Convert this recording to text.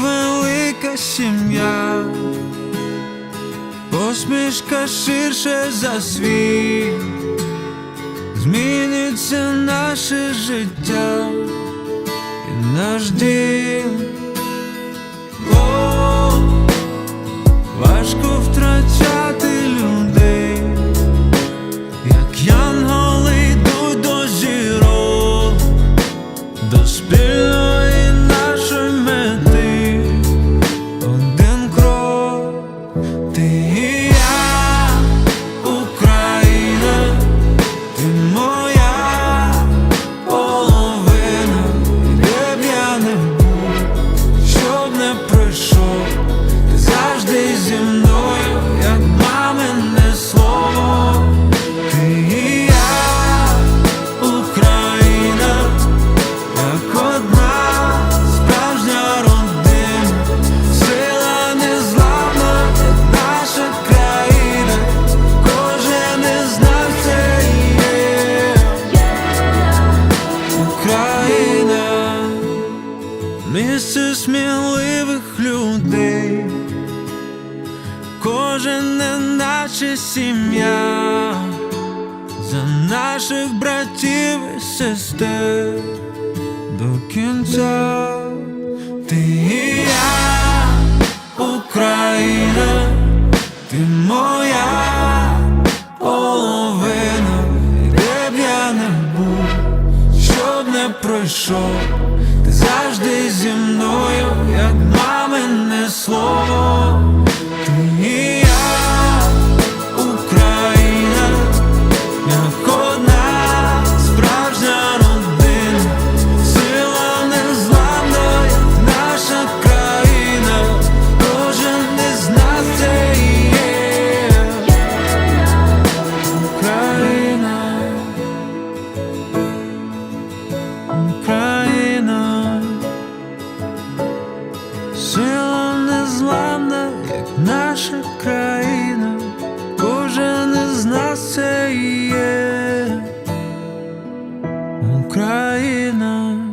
велика сім'я, посмішка ширше за світ, зміниться наше життя і наш дім. місце сміливих людей, кожен не наша сім'я, за наших братів і сестер до кінця ти. знайшов, ти завжди зі мною, як мамине слово. сила незламна, як наша країна, кожен із нас це є Україна.